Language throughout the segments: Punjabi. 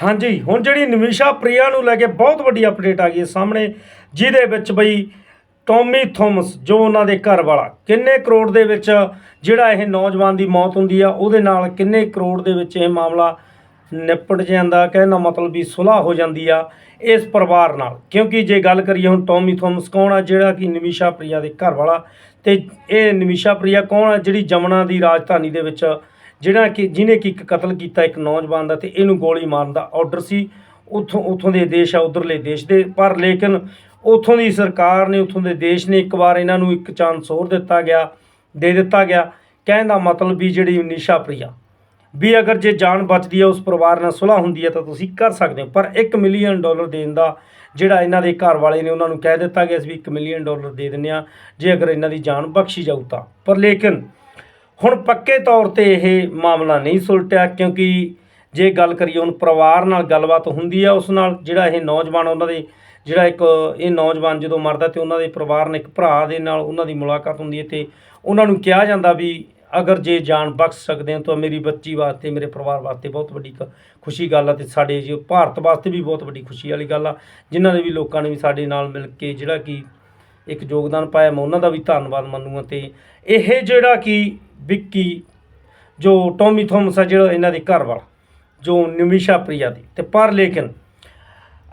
ਹਾਂਜੀ, ਹੁਣ ਜਿਹੜੀ ਨਵੀਸ਼ਾ ਪ੍ਰਿਆ ਨੂੰ ਲੈ ਕੇ ਬਹੁਤ ਵੱਡੀ ਅਪਡੇਟ ਆ ਗਈ ਹੈ ਸਾਹਮਣੇ, ਜਿਹਦੇ ਵਿੱਚ ਬਈ ਟੋਮੀ ਥੋਮਸ, ਜੋ ਉਹਨਾਂ ਦੇ ਘਰ ਵਾਲਾ ਕਿੰਨੇ ਕਰੋੜ ਦੇ ਵਿੱਚ ਜਿਹੜਾ ਇਹ ਨੌਜਵਾਨ ਦੀ ਮੌਤ ਹੁੰਦੀ ਆ, ਉਹਦੇ ਨਾਲ ਕਿੰਨੇ ਕਰੋੜ ਦੇ ਵਿੱਚ ਇਹ ਮਾਮਲਾ ਨਿਪਟ ਜਾਂਦਾ, ਕਹਿਣ ਦਾ ਮਤਲਬ ਵੀ ਸੁਲਾਹ ਹੋ ਜਾਂਦੀ ਆ ਇਸ ਪਰਿਵਾਰ ਨਾਲ। ਕਿਉਂਕਿ ਜੇ ਗੱਲ ਕਰੀਏ ਹੁਣ ਟੋਮੀ ਥੋਮਸ, ਕੌਣ ਆ ਜਿਹੜਾ ਕਿ ਨਿਮਿਸ਼ਾ ਪ੍ਰਿਆ ਦੇ ਘਰ ਵਾਲਾ ਤੇ ਇਹ ਨਿਮਿਸ਼ਾ ਪ੍ਰਿਆ ਕੌਣ ਆ ਜਿਹੜੀ ਜਮਨਾ ਦੀ ਰਾਜਧਾਨੀ ਦੇ ਵਿੱਚ ਜਿਹੜਾ ਕਿ ਜਿਹਨੇ ਕਿ ਇੱਕ ਕਤਲ ਕੀਤਾ ਇੱਕ ਨੌਜਵਾਨ ਦਾ ਤੇ ਇਹਨੂੰ ਗੋਲੀ ਮਾਰਨ ਦਾ ਆਰਡਰ ਸੀ। ਉਥੋਂ ਉਥੋਂ ਦੇ ਦੇਸ਼ ਆ, ਉਧਰਲੇ ਦੇਸ਼ ਦੇ। ਪਰ ਲੇਕਿਨ ਉਥੋਂ ਦੀ ਸਰਕਾਰ ਨੇ, ਉਥੋਂ ਦੇ ਦੇਸ਼ ਨੇ ਇੱਕ ਵਾਰ ਇਹਨਾਂ ਨੂੰ ਇੱਕ ਚਾਂਸ ਹੋਰ ਦਿੱਤਾ ਗਿਆ, ਦੇ ਦਿੱਤਾ ਗਿਆ। ਕਹਿਣ ਦਾ ਮਤਲਬ ਵੀ ਜਿਹੜੀ ਨਿਸ਼ਾ ਪ੍ਰਿਆ, ਵੀ ਅਗਰ ਜੇ ਜਾਨ ਬਚਦੀ ਹੈ, ਉਸ ਪਰਿਵਾਰ ਨਾਲ ਸੁਲਹ ਹੁੰਦੀ ਹੈ ਤਾਂ ਤੁਸੀਂ ਕਰ ਸਕਦੇ ਹੋ। ਪਰ 1 ਮਿਲੀਅਨ ਡਾਲਰ ਦੇਣ ਦਾ ਜਿਹੜਾ ਇਹਨਾਂ ਦੇ ਘਰ ਵਾਲੇ ਨੇ ਉਹਨਾਂ ਨੂੰ ਕਹਿ ਦਿੱਤਾ ਗਿਆ ਸੀ ਵੀ 1 ਮਿਲੀਅਨ ਡਾਲਰ ਦੇ ਦਿੰਦੇ ਆ ਜੇ ਅਗਰ ਇਹਨਾਂ ਦੀ ਜਾਨ ਬਖਸ਼ੀ ਜਾਊ ਤਾਂ। ਪਰ ਲੇਕਿਨ ਹੁਣ ਪੱਕੇ ਤੌਰ ਤੇ ਇਹ ਮਾਮਲਾ ਨਹੀਂ ਸੁਲਟਿਆ, ਕਿਉਂਕਿ ਜੇ ਗੱਲ ਕਰੀਏ ਹੁਣ ਪਰਿਵਾਰ ਨਾਲ ਗੱਲਬਾਤ ਹੁੰਦੀ ਆ ਉਸ ਨਾਲ, ਜਿਹੜਾ ਇਹ ਨੌਜਵਾਨ ਉਹਨਾਂ ਦੇ, ਜਿਹੜਾ ਇੱਕ ਇਹ ਨੌਜਵਾਨ ਜਦੋਂ ਮਰਦਾ ਤੇ ਉਹਨਾਂ ਦੇ ਪਰਿਵਾਰ ਨੇ ਇੱਕ ਭਰਾ ਦੇ ਨਾਲ ਉਹਨਾਂ ਦੀ ਮੁਲਾਕਾਤ ਹੁੰਦੀ ਹੈ ਤੇ ਉਹਨਾਂ ਨੂੰ ਕਿਹਾ ਜਾਂਦਾ ਵੀ ਅਗਰ ਜੇ ਜਾਨ ਬਖਸ਼ ਸਕਦੇ ਹੋ ਤਾਂ ਮੇਰੀ ਬੱਚੀ ਵਾਸਤੇ, ਮੇਰੇ ਪਰਿਵਾਰ ਵਾਸਤੇ ਬਹੁਤ ਵੱਡੀ ਕ- ਖੁਸ਼ੀ ਗੱਲ ਆ ਤੇ ਸਾਡੇ ਜੋ ਭਾਰਤ ਵਾਸਤੇ ਵੀ ਬਹੁਤ ਵੱਡੀ ਖੁਸ਼ੀ ਵਾਲੀ ਗੱਲ ਆ, ਜਿਨ੍ਹਾਂ ਨੇ ਵੀ ਲੋਕਾਂ ਨੇ ਵੀ ਸਾਡੇ ਨਾਲ ਮਿਲ ਕੇ ਜਿਹੜਾ ਕਿ ਇੱਕ ਯੋਗਦਾਨ ਪਾਇਆ, ਮੈਂ ਉਹਨਾਂ ਦਾ ਵੀ ਧੰਨਵਾਦ ਮੰਨੂਗਾ ਤੇ ਇਹ ਜਿਹੜਾ ਕਿ ਵਿੱਕੀ, ਜੋ ਟੋਮੀ ਥੋਮਸ ਆ ਜਿਹੜਾ ਇਹਨਾਂ ਦੇ ਘਰ ਵਾਲਾ, ਜੋ ਨਿਮਿਸ਼ਾ ਪ੍ਰਿਆ ਦੀ। ਤੇ ਪਰ ਲੇਕਿਨ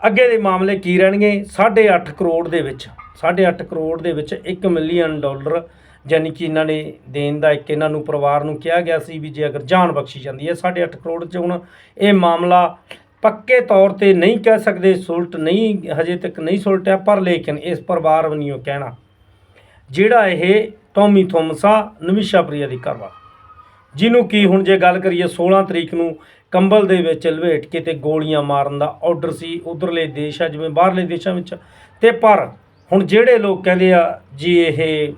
ਅੱਗੇ ਦੇ ਮਾਮਲੇ ਕੀ ਰਹਿਣਗੇ? 8.5 ਕਰੋੜ ਦੇ ਵਿੱਚ 8.5 ਕਰੋੜ ਦੇ ਵਿੱਚ 1 ਮਿਲੀਅਨ ਡਾਲਰ ਯਾਨੀ ਕਿ ਇਹਨਾਂ ਨੇ ਦੇਣ ਦਾ ਇੱਕ ਇਹਨਾਂ ਨੂੰ ਪਰਿਵਾਰ ਨੂੰ ਕਿਹਾ ਗਿਆ ਸੀ ਵੀ ਜੇ ਅਗਰ ਜਾਨ ਬਖਸ਼ੀ ਜਾਂਦੀ ਹੈ 8.5 ਕਰੋੜ 'ਚ ਹੁਣ ਇਹ ਮਾਮਲਾ ਪੱਕੇ ਤੌਰ ਤੇ ਨਹੀਂ ਕਹਿ ਸਕਦੇ, ਸੁਲਟ ਨਹੀਂ, ਹਜੇ ਤੱਕ ਨਹੀਂ ਸੁਲਟਿਆ, ਪਰ ਲੇਕਿਨ ਇਸ ਪਰਿਵਾਰ ਵਨਿਓ ਕਹਿਣਾ, ਜਿਹੜਾ ਇਹ ਟੌਮੀ ਥੋਮਸਾ, ਨਵਿਸ਼ਾ ਪ੍ਰਿਆ ਦੀ ਘਰਵਾਲਾ। ਜਿਹਨੂੰ ਕੀ ਹੁਣ ਜੇ ਗੱਲ ਕਰੀਏ 16 ਤਰੀਕ ਨੂੰ ਕੰਬਲ ਦੇ ਵਿੱਚ ਲਵੇਟ ਕੇ ਤੇ ਗੋਲੀਆਂ ਮਾਰਨ ਦਾ ਆਰਡਰ ਸੀ, ਉਧਰਲੇ ਦੇਸ਼ ਆ, ਜਿਵੇਂ ਬਾਹਰਲੇ ਦੇਸ਼ਾਂ ਵਿੱਚ। ਤੇ ਪਰ ਹੁਣ ਜਿਹੜੇ ਲੋਕ ਕਹਿੰਦੇ ਆ, ਜੀ ਇਹ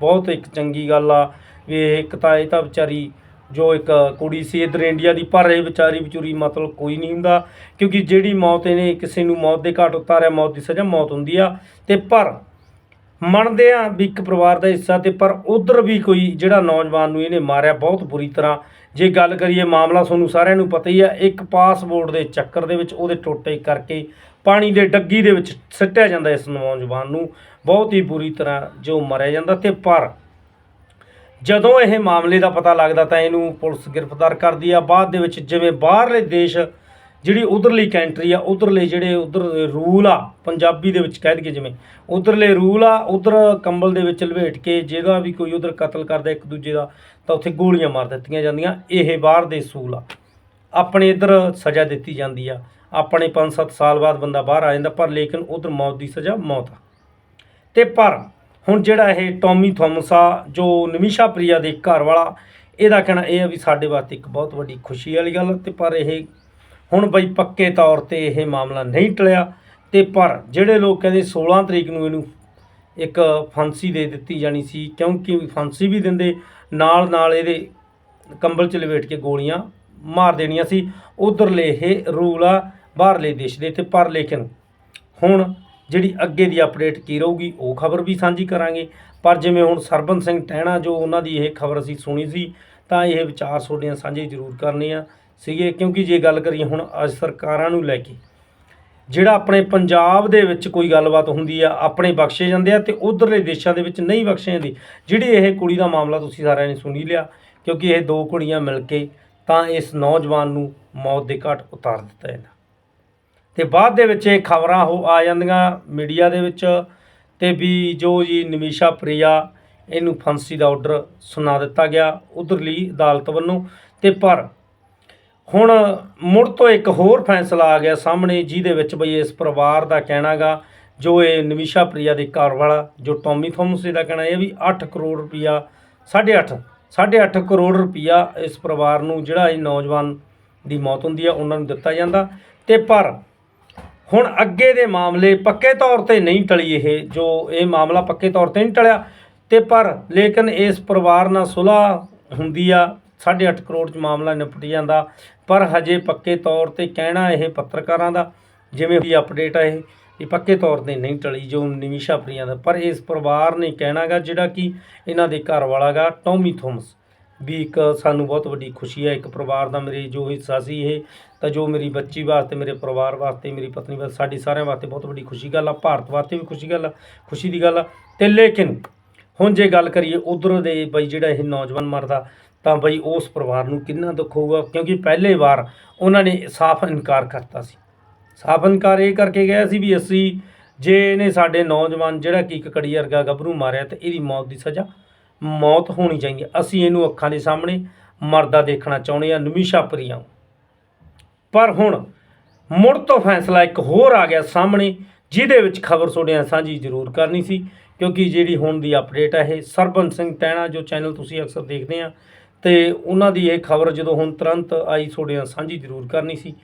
ਬਹੁਤ ਇੱਕ ਚੰਗੀ ਗੱਲ ਆ, ਵੀ ਇਹ ਇੱਕ ਤਾਂ ਇਹ ਤਾਂ ਵਿਚਾਰੀ ਜੋ ਇੱਕ ਕੁੜੀ ਸੀ ਇਧਰ ਇੰਡੀਆ ਦੀ, ਪਰ ਇਹ ਵਿਚਾਰੀ ਵਿਚੂਰੀ ਮਤਲਬ ਕੋਈ ਨਹੀਂ ਹੁੰਦਾ, ਕਿਉਂਕਿ ਜਿਹੜੀ ਮੌਤ ਇਹਨੇ ਕਿਸੇ ਨੂੰ ਮੌਤ ਦੇ ਘਾਟ ਉਤਾਰਿਆ, ਮੌਤ ਦੀ ਸਜ਼ਾ ਮੌਤ ਹੁੰਦੀ ਆ। ਤੇ ਪਰ ਮੰਨਦੇ ਆ ਵੀ ਇੱਕ ਪਰਿਵਾਰ ਦਾ ਹਿੱਸਾ ਤੇ, ਪਰ ਉਧਰ ਵੀ ਕੋਈ ਜਿਹੜਾ ਨੌਜਵਾਨ ਨੂੰ ਇਹਨੇ ਮਾਰਿਆ ਬਹੁਤ ਬੁਰੀ ਤਰ੍ਹਾਂ। ਜੇ ਗੱਲ ਕਰੀਏ ਮਾਮਲਾ ਤੁਹਾਨੂੰ ਸਾਰਿਆਂ ਨੂੰ ਪਤਾ ਹੀ ਆ ਇੱਕ ਪਾਸਪੋਰਟ ਦੇ ਚੱਕਰ ਦੇ ਵਿੱਚ ਉਹਦੇ ਟੋਟੇ ਕਰਕੇ ਪਾਣੀ ਦੇ ਡੱਗੀ ਦੇ ਵਿੱਚ ਸਿੱਟਿਆ ਜਾਂਦਾ ਇਸ ਨੌਜਵਾਨ ਨੂੰ। ਬਹੁਤ ਹੀ ਬੁਰੀ ਤਰ੍ਹਾਂ ਜੋ ਮਾਰਿਆ ਜਾਂਦਾ ਤੇ, ਪਰ ਜਦੋਂ ਇਹ ਮਾਮਲੇ ਦਾ ਪਤਾ ਲੱਗਦਾ ਤਾਂ ਇਹਨੂੰ ਪੁਲਿਸ ਗ੍ਰਿਫਤਾਰ ਕਰਦੀ ਆ। ਬਾਅਦ ਦੇ ਵਿੱਚ ਜਿਵੇਂ ਬਾਹਰਲੇ ਦੇਸ਼ ਜਿਹੜੀ ਉਧਰਲੀ ਕੰਟਰੀ ਆ, ਉਧਰਲੇ ਜਿਹੜੇ ਉਧਰ ਰੂਲ ਆ, ਪੰਜਾਬੀ ਦੇ ਵਿੱਚ ਕਹਿ ਦਈਏ ਜਿਵੇਂ, ਉਧਰਲੇ ਰੂਲ ਆ, ਉਧਰ ਕੰਬਲ ਦੇ ਵਿੱਚ ਲਵੇਟ ਕੇ ਜਿਹੜਾ ਵੀ ਕੋਈ ਉਧਰ ਕਤਲ ਕਰਦਾ ਇੱਕ ਦੂਜੇ ਦਾ, ਤਾਂ ਉੱਥੇ ਗੋਲੀਆਂ ਮਾਰ ਦਿੱਤੀਆਂ ਜਾਂਦੀਆਂ, ਇਹ ਬਾਹਰ ਦੇ ਸੂਲ ਆ। ਆਪਣੇ ਇੱਧਰ ਸਜ਼ਾ ਦਿੱਤੀ ਜਾਂਦੀ ਆ। ਆਪਣੇ 5-7 ਸਾਲ ਬਾਅਦ ਬੰਦਾ ਬਾਹਰ ਆ ਜਾਂਦਾ, ਪਰ ਲੇਕਿਨ ਉਧਰ ਮੌਤ ਦੀ ਸਜ਼ਾ ਮੌਤ ਆ। ਤੇ ਪਰ ਹੁਣ ਜਿਹੜਾ ਇਹ ਟੌਮੀ ਥੋਮਸ ਆ, ਜੋ ਨਮਿਸ਼ਾ ਪ੍ਰਿਆ ਦੇ ਘਰ ਵਾਲਾ, ਇਹਦਾ ਕਹਿਣਾ ਇਹ ਆ ਵੀ ਸਾਡੇ ਵਾਸਤੇ ਇੱਕ ਬਹੁਤ ਵੱਡੀ ਖੁਸ਼ੀ ਵਾਲੀ ਗੱਲ ਆ, ਤੇ ਪਰ ਇਹ ਹੁਣ ਬਈ ਪੱਕੇ ਤੌਰ ਤੇ ਇਹ ਮਾਮਲਾ ਨਹੀਂ ਟਲਿਆ ਤੇ ਪਰ ਜਿਹੜੇ ਲੋਕ ਕਹਿੰਦੇ 16 ਤਰੀਕ ਨੂੰ ਇਹਨੂੰ ਇੱਕ ਫਾਂਸੀ ਦੇ ਦਿੱਤੀ ਜਾਣੀ ਸੀ, ਕਿਉਂਕਿ ਫਾਂਸੀ ਵੀ ਦਿੰਦੇ, ਨਾਲ ਨਾਲ ਇਹਦੇ ਕੰਬਲ ਚ ਲਵੇਟ ਕੇ ਗੋਲੀਆਂ ਮਾਰ ਦੇਣੀਆਂ ਸੀ। ਉਧਰਲੇ ਇਹ ਰੂਲ ਆ, ਬਾਹਰਲੇ ਦੇਸ਼ ਦੇ ਤੇ ਪਰ ਲੇਕਿਨ ਹੁਣ ਜਿਹੜੀ ਅੱਗੇ ਦੀ ਅਪਡੇਟ ਕੀ ਰਹੂਗੀ, ਉਹ ਖਬਰ ਵੀ ਸਾਂਝੀ ਕਰਾਂਗੇ। ਪਰ ਜਿਵੇਂ ਹੁਣ ਸਰਬਨ ਸਿੰਘ ਟਹਿਣਾ ਜੋ ਉਹਨਾਂ ਦੀ ਇਹ ਖਬਰ ਅਸੀਂ ਸੁਣੀ ਸੀ, ਤਾਂ ਇਹ ਵਿਚਾਰ ਤੁਹਾਡੀਆਂ ਸਾਂਝੇ ਜ਼ਰੂਰ ਕਰਨੇ ਆ। ਸੀਗੇ, ਕਿਉਂਕਿ ਜੇ ਗੱਲ ਕਰੀਏ ਹੁਣ ਅੱਜ ਸਰਕਾਰਾਂ ਨੂੰ ਲੈ ਕੇ, ਜਿਹੜਾ ਆਪਣੇ ਪੰਜਾਬ ਦੇ ਵਿੱਚ ਕੋਈ ਗੱਲਬਾਤ ਹੁੰਦੀ ਆ, ਆਪਣੇ ਬਖਸ਼ੇ ਜਾਂਦੇ ਆ ਤੇ ਉਧਰਲੇ ਦੇਸ਼ਾਂ ਦੇ ਵਿੱਚ ਨਹੀਂ ਬਖਸ਼ੇ ਜਾਂਦੀ, ਜਿਹੜੀ ਇਹ ਕੁੜੀ ਦਾ ਮਾਮਲਾ ਤੁਸੀਂ ਸਾਰਿਆਂ ਨੇ ਸੁਣੀ ਲਿਆ, ਕਿਉਂਕਿ ਇਹ ਦੋ ਕੁੜੀਆਂ ਮਿਲ ਕੇ ਤਾਂ ਇਸ ਨੌਜਵਾਨ ਨੂੰ ਮੌਤ ਦੇ ਘਾਟ ਉਤਾਰ ਦਿੱਤਾ ਇਹਨਾਂ। ਤੇ ਬਾਅਦ ਦੇ ਵਿੱਚ ਇਹ ਖਬਰਾਂ ਹੋ ਆ ਜਾਂਦੀਆਂ ਮੀਡੀਆ ਦੇ ਵਿੱਚ ਤੇ ਵੀ ਜੋ ਜੀ ਨਮੀਸ਼ਾ ਪ੍ਰਿਆ, ਇਹਨੂੰ ਫਾਂਸੀ ਦਾ ਆਰਡਰ ਸੁਣਾ ਦਿੱਤਾ ਗਿਆ, ਉਧਰਲੀ ਅਦਾਲਤ ਵੱਲੋਂ ਤੇ ਪਰ ਹੁਣ ਮੁੜ ਤੋਂ ਇੱਕ ਹੋਰ ਫੈਸਲਾ ਆ ਗਿਆ ਸਾਹਮਣੇ ਜਿਹਦੇ ਵਿੱਚ ਬਈ ਇਸ ਪਰਿਵਾਰ ਦਾ ਕਹਿਣਾਗਾ, ਜੋ ਇਹ ਨਵੀਸ਼ਾ ਪ੍ਰਿਆ ਦੇ ਘਰ ਵਾਲਾ, ਜੋ ਟੌਮੀ ਥੋਮਸ ਦਾ ਕਹਿਣਾ ਇਹ ਵੀ 8 ਕਰੋੜ ਰੁਪਿਆ 8.5 8.5 ਕਰੋੜ ਰੁਪਿਆ ਇਸ ਪਰਿਵਾਰ ਨੂੰ ਜਿਹੜਾ ਇਹ ਨੌਜਵਾਨ ਦੀ ਮੌਤ ਹੁੰਦੀ ਆ, ਉਹਨਾਂ ਨੂੰ ਦਿੱਤਾ ਜਾਂਦਾ। ਤੇ ਪਰ ਹੁਣ ਅੱਗੇ ਦੇ ਮਾਮਲੇ ਪੱਕੇ ਤੌਰ ਤੇ ਨਹੀਂ ਟਲੀ ਇਹ, ਜੋ ਇਹ ਮਾਮਲਾ ਪੱਕੇ ਤੌਰ ਤੇ ਨਹੀਂ ਟਲਿਆ। ਤੇ ਪਰ ਲੇਕਿਨ ਇਸ ਪਰਿਵਾਰ ਨਾਲ ਸੁਲ੍ਹਾ ਹੁੰਦੀ ਆ 8.5 ਕਰੋੜ ਚ ਮਾਮਲਾ ਨਿਪਟ ਜਾਂਦਾ। ਪਰ ਹਜੇ ਪੱਕੇ ਤੌਰ ਤੇ ਕਹਿਣਾ ਇਹ ਪੱਤਰਕਾਰਾਂ ਦਾ, ਜਿਵੇਂ ਵੀ ਅਪਡੇਟ ਆ ਇਹ ਇਹ ਪੱਕੇ ਤੌਰ ਤੇ ਨਹੀਂ ਟਲੀ ਜੋ ਨਿਮਿਸ਼ਾ ਪ੍ਰਿਆ ਦਾ। ਪਰ ਇਸ ਪਰਿਵਾਰ ਨੇ ਕਹਿਣਾਗਾ ਜਿਹੜਾ ਕਿ ਇਹਨਾਂ ਦੇ ਘਰ ਵਾਲਾਗਾ, ਟੌਮੀ ਥੋਮਸ, ਵੀ ਇੱਕ ਸਾਨੂੰ ਬਹੁਤ ਵੱਡੀ ਖੁਸ਼ੀ ਹੈ। ਇੱਕ ਪਰਿਵਾਰ ਦਾ ਮੇਰੇ ਜੋ ਹਿੱਸਾ ਸੀ ਇਹ, ਤਾਂ ਜੋ ਮੇਰੀ ਬੱਚੀ ਵਾਸਤੇ, ਮੇਰੇ ਪਰਿਵਾਰ ਵਾਸਤੇ, ਮੇਰੀ ਪਤਨੀ ਵਾਸਤੇ, ਸਾਡੀ ਸਾਰਿਆਂ ਵਾਸਤੇ ਬਹੁਤ ਵੱਡੀ ਖੁਸ਼ੀ ਗੱਲ ਆ, ਭਾਰਤ ਵਾਸਤੇ ਵੀ ਖੁਸ਼ੀ ਗੱਲ ਆ, ਖੁਸ਼ੀ ਦੀ ਗੱਲ ਆ। ਤੇ ਲੇਕਿਨ ਹੁਣ ਜੇ ਗੱਲ ਕਰੀਏ ਉਧਰ ਦੇ ਬਈ ਜਿਹੜਾ ਇਹ ਨੌਜਵਾਨ ਮਰਦਾ ਤਾਂ ਬਈ ਉਸ ਪਰਿਵਾਰ ਨੂੰ ਕਿੰਨਾ ਦੁੱਖ ਹੋਊਗਾ, ਕਿਉਂਕਿ ਪਹਿਲੇ ਵਾਰ ਉਹਨਾਂ ਨੇ ਸਾਫ਼ ਇਨਕਾਰ ਕਰਤਾ ਸੀ। ਸਾਫ਼ ਇਨਕਾਰ ਇਹ ਕਰਕੇ ਗਿਆ ਸੀ ਵੀ ਅਸੀਂ ਜੇ ਇਹਨੇ ਸਾਡੇ ਨੌਜਵਾਨ ਜਿਹੜਾ ਕਿ ਇੱਕ ਕੜੀ ਵਰਗਾ ਗੱਭਰੂ ਮਾਰਿਆ ਤੇ ਇਹਦੀ ਮੌਤ ਦੀ ਸਜ਼ਾ ਮੌਤ ਹੋਣੀ ਚਾਹੀਦੀ ਅਸੀਂ ਇਹਨੂੰ ਅੱਖਾਂ ਦੇ ਸਾਹਮਣੇ ਮਰਦਾ ਦੇਖਣਾ ਚਾਹੁੰਦੇ ਆ ਨਮੀਸ਼ਾ ਪ੍ਰਿਆ ਪਰ ਹੁਣ ਮੁੜ ਤੋਂ ਫੈਸਲਾ ਇੱਕ ਹੋਰ ਆ ਗਿਆ ਸਾਹਮਣੇ, ਜਿਹਦੇ ਵਿੱਚ ਖਬਰ ਤੁਹਾਡੇ ਸਾਂਝੀ ਜ਼ਰੂਰ ਕਰਨੀ ਸੀ, ਕਿਉਂਕਿ ਜਿਹੜੀ ਹੁਣ ਦੀ ਅਪਡੇਟ ਹੈ ਇਹ ਸਰਬੰਸ ਸਿੰਘ ਟੈਣਾ, ਜੋ ਚੈਨਲ ਤੁਸੀਂ ਅਕਸਰ ਦੇਖਦੇ ਆ ਤੇ ਉਹਨਾਂ ਦੀ ਇਹ ਖਬਰ ਜਦੋਂ ਹੁਣ ਤੁਰੰਤ ਆਈ, ਤੁਹਾਡੇ ਨਾਲ ਸਾਂਝੀ ਜ਼ਰੂਰ ਕਰਨੀ ਸੀ।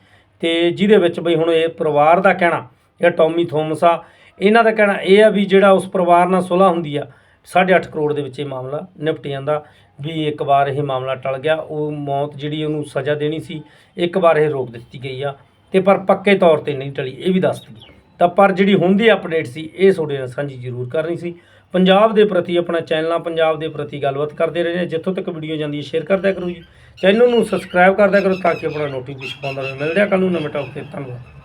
ਤੇ ਜਿਹਦੇ ਵਿੱਚ ਬਈ ਹੁਣ ਇਹ ਪਰਿਵਾਰ ਦਾ ਕਹਿਣਾ, ਜਿਹੜਾ ਟੌਮੀ ਥੋਮਸ ਆ, ਇਹਨਾਂ ਦਾ ਕਹਿਣਾ ਇਹ ਆ ਵੀ ਜਿਹੜਾ ਉਸ ਪਰਿਵਾਰ ਨਾਲ ਸੁਲ੍ਹਾ ਹੁੰਦੀ ਆ 8.5 ਕਰੋੜ ਦੇ ਵਿੱਚ ਇਹ ਮਾਮਲਾ ਨਿਪਟ ਜਾਂਦਾ ਵੀ ਇੱਕ ਵਾਰ ਇਹ ਮਾਮਲਾ ਟਲ ਗਿਆ, ਉਹ ਮੌਤ ਜਿਹੜੀ ਉਹਨੂੰ ਸਜ਼ਾ ਦੇਣੀ ਸੀ, ਇੱਕ ਵਾਰ ਇਹ ਰੋਕ ਦਿੱਤੀ ਗਈ ਆ। ਤੇ ਪਰ ਪੱਕੇ ਤੌਰ ਤੇ ਨਹੀਂ ਟਲੀ, ਇਹ ਵੀ ਦੱਸ ਦਿੱਤੀ ਤਾਂ ਪਰ ਜਿਹੜੀ ਹੁਣ ਦੀ ਅਪਡੇਟ ਸੀ, ਇਹ ਤੁਹਾਡੇ ਨਾਲ ਸਾਂਝੀ ਜ਼ਰੂਰ ਕਰਨੀ ਸੀ। ਪੰਜਾਬ ਦੇ ਪ੍ਰਤੀ ਆਪਣਾ ਚੈਨਲਾਂ, ਪੰਜਾਬ ਦੇ ਪ੍ਰਤੀ ਗੱਲਬਾਤ ਕਰਦੇ ਰਹੇ ਜਿੱਥੋਂ ਤੱਕ ਵੀਡੀਓ ਜਾਂਦੀ ਹੈ ਸ਼ੇਅਰ ਕਰਦਿਆ ਕਰੋ ਜੀ। ਚੈਨਲ ਨੂੰ ਸਬਸਕ੍ਰਾਈਬ ਕਰਦਿਆ ਕਰੋ ਤਾਂ ਕਿ ਆਪਣਾ ਨੋਟੀਫਿਕੇਸ਼ਨ ਪਾਉਂਦਾ ਰਹੇ। ਮਿਲਦੇ ਆ ਕੱਲ ਨੂੰ ਨਵੇਂ ਟੌਪ ਤੇ। ਧੰਨਵਾਦ।